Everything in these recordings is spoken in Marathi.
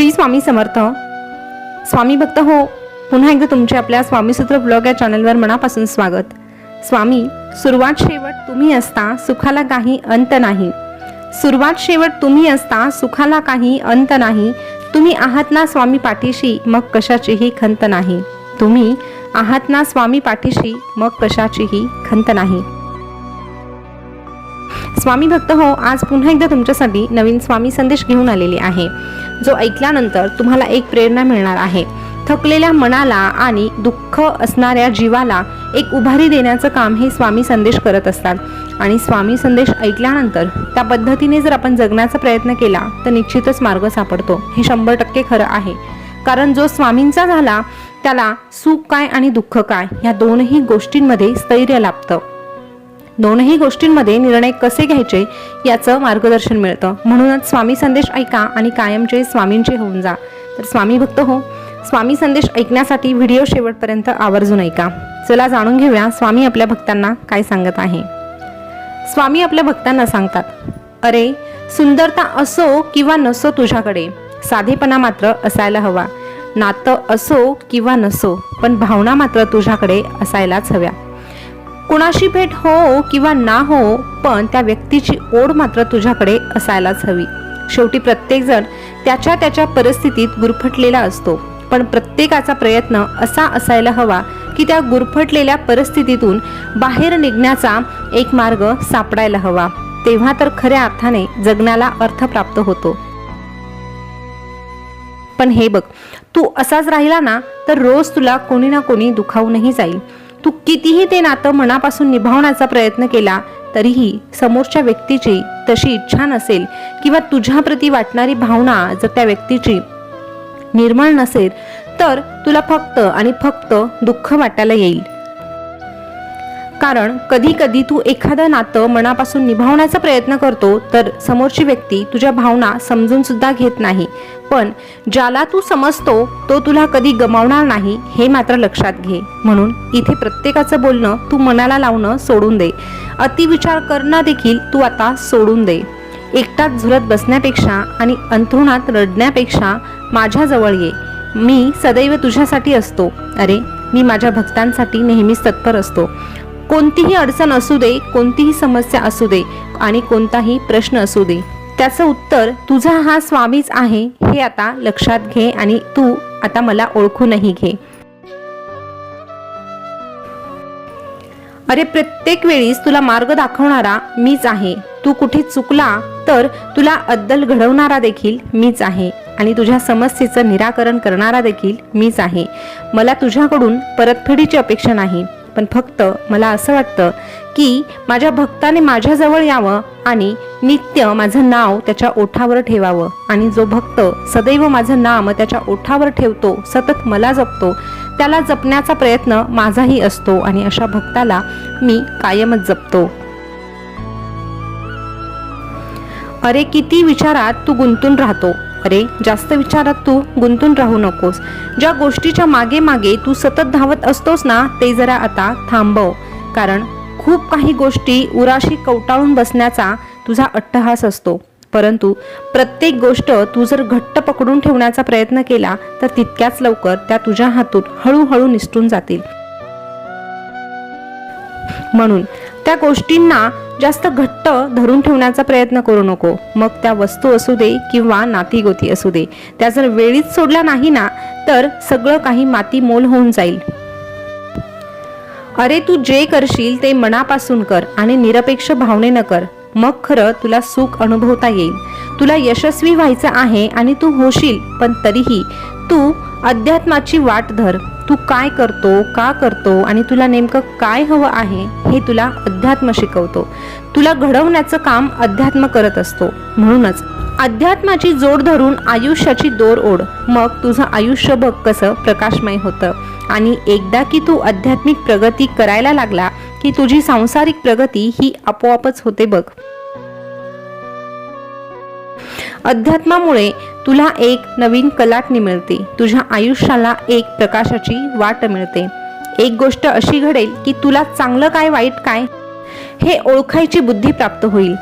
श्री स्वामी समर्थ. स्वामी भक्त हो पुन्हा एकदा तुमचे आपल्या स्वामीसूत्र ब्लॉग या चॅनलवर मनापासून स्वागत. स्वामी सुरुवात शेवट तुम्ही असता सुखाला काही अंत नाही. सुरुवात शेवट तुम्ही असता सुखाला काही अंत नाही. तुम्ही आहात ना स्वामी पाठीशी मग कशाचीही खंत नाही. तुम्ही आहात ना स्वामी पाठीशी मग कशाचीही खंत नाही. स्वामी भक्त हो आज पुन्हा एकदा तुमच्यासाठी नवीन स्वामी संदेश घेऊन आलेले आहे. जो ऐकल्यानंतर तुम्हाला एक प्रेरणा मिळणार आहे. थकलेल्या मनाला आणि दुःख असणाऱ्या जीवाला एक उभारी देण्याचं काम हे स्वामी संदेश करत असतात. आणि स्वामी संदेश ऐकल्यानंतर त्या पद्धतीने जर आपण जगण्याचा प्रयत्न केला तर निश्चितच मार्ग सापडतो. हे शंभर टक्के खरं आहे. कारण जो स्वामींचा झाला त्याला सुख काय आणि दुःख काय ह्या दोनही गोष्टींमध्ये स्थैर्य लाभतं. दोनही गोष्टींमध्ये निर्णय कसे घ्यायचे याचं मार्गदर्शन मिळतं. म्हणूनच स्वामी संदेश ऐका आणि कायमचे स्वामींचे होऊन जा. तर स्वामी भक्त हो स्वामी संदेश ऐकण्यासाठी व्हिडिओ शेवटपर्यंत आवर्जून ऐका. चला जाणून घेऊया स्वामी आपल्या भक्तांना काय सांगत आहे. स्वामी आपल्या भक्तांना सांगतात अरे सुंदरता असो किंवा नसो तुझ्याकडे साधेपणा मात्र असायला हवा. नातं असो किंवा नसो पण भावना मात्र तुझ्याकडे असायलाच हव्या. कुणाशी भेट हो किंवा ना हो पण त्या व्यक्तीची ओढ मात्र तुझ्याकडे असायलाच हवी. शेवटी प्रत्येकजण त्याच्या त्याच्या परिस्थितीत गुरफटलेला असतो. पण प्रत्येकाचा प्रयत्न असा असायला हवा की त्या गुरफटलेल्या परिस्थितीतून बाहेर निघण्याचा एक मार्ग सापडायला हवा. तेव्हा तर खऱ्या अर्थाने जगण्याला अर्थ प्राप्त होतो. पण हे बघ तू असाच राहिला ना तर रोज तुला कोणी ना कोणी दुखावूनही जाईल. तू कितीही ते नातं मनापासून निभावण्याचा प्रयत्न केला तरीही समोरच्या व्यक्तीची तशी इच्छा नसेल किंवा तुझ्याप्रती वाटणारी भावना जर त्या व्यक्तीची निर्मळ नसेल तर तुला फक्त आणि फक्त दुःख वाटायला येईल. कारण कधी कधी तू एखादं नातं मनापासून निभावण्याचा प्रयत्न करतो तर समोरची व्यक्ती तुझ्या भावना समजून सुद्धा घेत नाही. पण ज्याला तू समजतो तो तुला कधी गमावणार नाही हे मात्र लक्षात घे. म्हणून इथे प्रत्येकाचं बोलणं तू मनाला लावणं सोडून दे. अतिविचार करणं देखील तू आता सोडून दे. एकटाच झुलत बसण्यापेक्षा आणि अंथरुणात रडण्यापेक्षा माझ्याजवळ ये. मी सदैव तुझ्यासाठी असतो. अरे मी माझ्या भक्तांसाठी नेहमीच तत्पर असतो. कोणतीही अडचण असू दे कोणतीही समस्या असू दे आणि कोणताही प्रश्न असू दे. त्याचं उत्तर तुझा हा स्वामीच आहे हे आता लक्षात घे आणि तू आता मला ओळखूनही घे. अरे प्रत्येक वेळीस तुला मार्ग दाखवणारा मीच आहे. तू कुठे चुकला तर तुला अद्दल घडवणारा देखील मीच आहे आणि तुझ्या समस्येचं निराकरण करणारा देखील मीच आहे. मला तुझ्याकडून परतफेडीची अपेक्षा नाही. पण फक्त मला असं वाटतं की माझ्या भक्ताने माझ्याजवळ यावं आणि नित्य माझं नाव त्याच्या ओठावर ठेवावं. आणि जो भक्त सदैव माझं नाम त्याच्या ओठावर ठेवतो सतत मला जपतो त्याला जपण्याचा प्रयत्न माझाही असतो आणि अशा भक्ताला मी कायमच जपतो. अरे किती विचारात तू गुंतून राहतो. अरे जास्त विचारात तू गुंतून राहू नकोस. ज्या गोष्टीच्या मागे मागे तू सतत धावत असतोस ना ते जरा आता थांबव. कारण खूप काही गोष्टी उराशी कवटाळून बसण्याचा तुझा अट्टहास असतो. परंतु प्रत्येक गोष्ट तू जर घट्ट पकडून ठेवण्याचा प्रयत्न केला तर तितक्याच लवकर त्या तुझ्या हातून हळूहळू निसटून जातील. म्हणून त्या गोष्टींना जास्त घट्ट धरून ठेवण्याचा प्रयत्न करू नको. मग त्या वस्तू असू दे किंवा नातीगोती असू दे. त्या जर वेळीच सोडल्या नाही ना तर सगळं काही माती मोल होऊन जाईल. अरे तू जे करशील ते मनापासून कर आणि निरपेक्ष भावनेनं कर. मग खरं तुला सुख अनुभवता येईल. तुला यशस्वी व्हायचं आहे आणि तू होशील पण तरीही तू अध्यात्माची वाट धर. तू काय करतो का करतो आणि तुला नेमकं काय हवं आहे हे तुला अध्यात्म शिकवतो. तुला घडवण्याचं काम अध्यात्म करत असतो. म्हणूनच अध्यात्माची जोड धरून आयुष्याची दोर ओढ. मग तुझं आयुष्य बघ कसं प्रकाशमय होतं. आणि एकदा की तू आध्यात्मिक प्रगती करायला लागला की तुझी सांसारिक प्रगती ही आपोआपच होते बघ. अध्यात्मामुळे तुला एक नवीन कलाटणी मिळते. तुझ्या आयुष्याला एक प्रकाशाची वाट मिळते. एक गोष्ट अशी घडेल की तुला चांगलं काय वाईट काय हे ओळखायची बुद्धी प्राप्त होईल.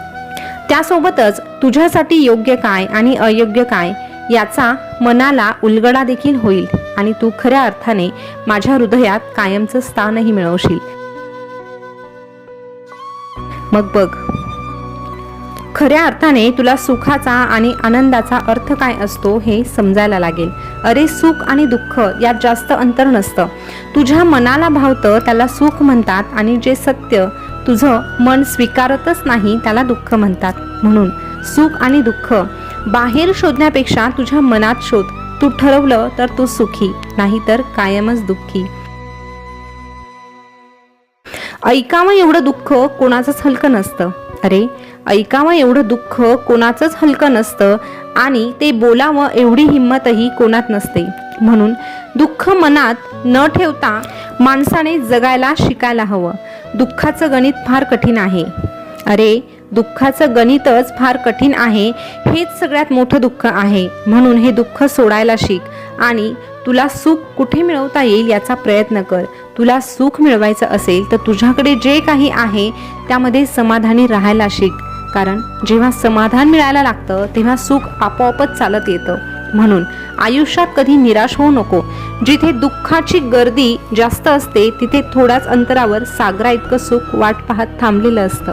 त्यासोबतच तुझ्यासाठी योग्य काय आणि अयोग्य काय याचा मनाला उलगडा देखील होईल आणि तू खऱ्या अर्थाने माझ्या हृदयात कायमचं स्थानही मिळवशील. मग बघ खऱ्या अर्थाने तुला सुखाचा आणि आनंदाचा अर्थ काय असतो हे समजायला लागेल. अरे सुख आणि दुःख यात जास्त अंतर नसतं. तुझ्या मनाला भावतं त्याला सुख म्हणतात आणि जे सत्य तुझं मन स्वीकारतच नाही त्याला दुःख म्हणतात. म्हणून सुख आणि दुःख बाहेर शोधण्यापेक्षा तुझ्या मनात शोध. तू ठरवलं तर तू सुखी नाहीतर कायमच दुःखी. ऐकावं एवढं दुःख कोणाचंच हलकं नसतं. अरे ऐकावं एवढं दुःख कोणाचंच हलकं नसतं आणि ते बोलावं एवढी हिंमतही कोणात नसते. म्हणून दुःख मनात न ठेवता माणसाने जगायला शिकायला हवं. दुःखाचं गणित फार कठीण आहे. अरे दुःखाचं गणितच फार कठीण आहे हेच सगळ्यात मोठं दुःख आहे. म्हणून हे दुःख सोडायला शिक आणि तुला सुख कुठे मिळवता येईल याचा प्रयत्न कर. तुला सुख मिळवायचं असेल तर तुझ्याकडे जे काही आहे त्यामध्ये समाधानी राहायला शिक. कारण जेव्हा समाधान मिळायला लागतं तेव्हा सुख आपोआपच चालत येतं. म्हणून आयुष्यात कधी निराश होऊ नको. जिथे दुःखाची गर्दी जास्त असते तिथे थोड्याच अंतरावर सागरा इतकं सुख वाट पाहत थांबलेलं असतं.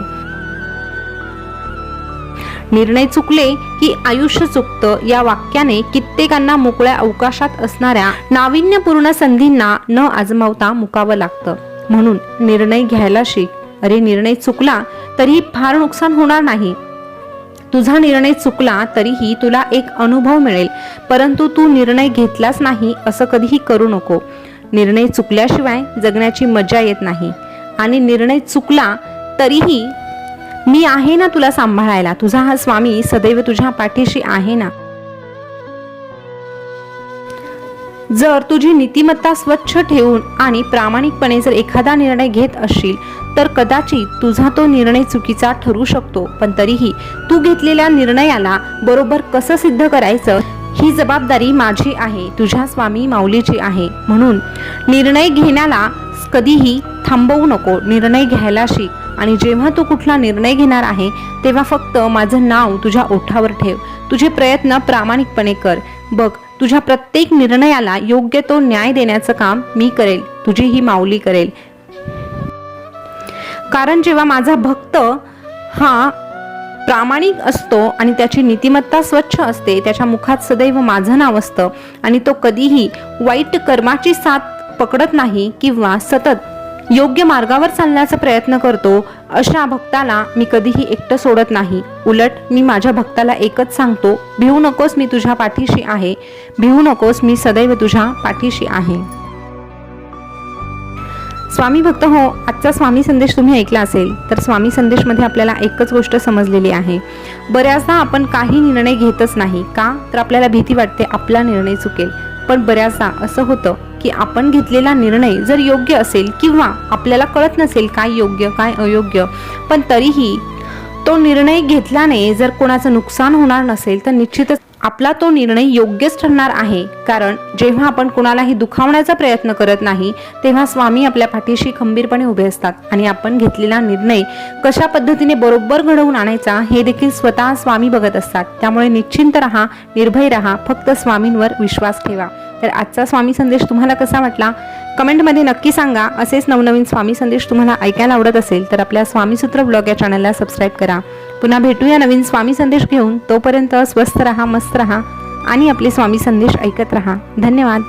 निर्णय चुकले की आयुष्य चुकतं. या वाक्याने कित्येकांना मोकळ्या अवकाशात असणाऱ्या नाविन्यपूर्ण संधींना न आजमावता मुकावं लागतं. म्हणून निर्णय घ्यायला शिक. अरे निर्णय चुकला तरीही फार नुकसान होणार नाही. तुझा निर्णय चुकला तरीही तुला एक अनुभव मिळेल. परंतु तू निर्णय घेतलाच नाही असं कधीही करू नको. निर्णय चुकल्याशिवाय जगण्याची मजा येत नाही. आणि निर्णय चुकला तरीही मी आहे ना तुला सांभाळायला. तुझा हा स्वामी सदैव तुझ्या पाठीशी आहे ना? जर तुझी नीतिमत्ता स्वच्छ ठेवून आणि प्रामाणिकपणे जर एखादा निर्णय घेत असशील तर कदाचित तुझा तो निर्णय चुकीचा ठरू शकतो. पण तरीही तू घेतलेल्या निर्णयाला बरोबर कसं सिद्ध करायचं ही जबाबदारी माझी आहे. तुझ्या स्वामी माऊलीची आहे. म्हणून निर्णय घेण्याला कधीही थांबवू नको. निर्णय घ्यायला शिक. आणि जेव्हा तू कुठला निर्णय घेणार आहे तेव्हा फक्त माझं नाव तुझ्या ओठावर ठेव. तुझे प्रयत्न प्रामाणिकपणे कर. बघ तुझ्या प्रत्येक निर्णयाला योग्य तो न्याय देण्याचं काम मी करेल. तुझी ही माऊली करेल. कारण जेव्हा माझा भक्त हा प्रामाणिक असतो आणि त्याची नीतिमत्ता स्वच्छ असते त्याच्या मुखात सदैव माझं नाव असतं आणि तो कधीही वाईट कर्माची साथ पकडत नाही किंवा सतत योग्य मार्गावर चालण्याचा प्रयत्न करतो अशा भक्ताला मी कधीही एकटं सोडत नाही. उलट मी माझ्या भक्ताला एकच सांगतो भिवू नकोस मी तुझ्या पाठीशी आहे. भिवू नकोस मी सदैव तुझ्या पाठीशी आहे. स्वामी भक्त हो आजचा स्वामी संदेश तुम्ही ऐकला असेल तर स्वामी संदेशमध्ये आपल्याला एकच गोष्ट समजलेली आहे. बऱ्याचदा आपण काही निर्णय घेतच नाही का? तर आपल्याला भीती वाटते आपला निर्णय चुकेल. पण बऱ्याचदा असं होतं की आपण घेतलेला निर्णय जर योग्य असेल किंवा आपल्याला कळत नसेल काय योग्य काय अयोग्य पण तरीही तो निर्णय घेतल्याने जर कोणाचं नुकसान होणार नसेल तर निश्चितच आपला तो निर्णय योग्यच ठरणार आहे. कारण जेव्हा आपण कोणालाही दुखावण्याचा प्रयत्न करत नाही तेव्हा स्वामी आपल्या पाठीशी खंबीरपणे उभे असतात आणि आपण घेतलेला निर्णय कशा पद्धतीने बरोबर घडवून आणायचा हे देखील स्वतः स्वामी बघत असतात. त्यामुळे निश्चिंत राहा निर्भय राहा फक्त स्वामींवर विश्वास ठेवा. तर आजचा स्वामी संदेश तुम्हाला कसा वाटला? कमेंटमध्ये नक्की सांगा. असेच नवनवीन स्वामी संदेश तुम्हाला ऐकायला आवडत असेल तर आपल्या स्वामीसूत्र ब्लॉग या चॅनलला सबस्क्राईब करा. पुन्हा भेटूया नवीन स्वामी संदेश घेऊन. तोपर्यंत स्वस्थ राहा मस्त राहा आणि आपले स्वामी संदेश ऐकत राहा. धन्यवाद.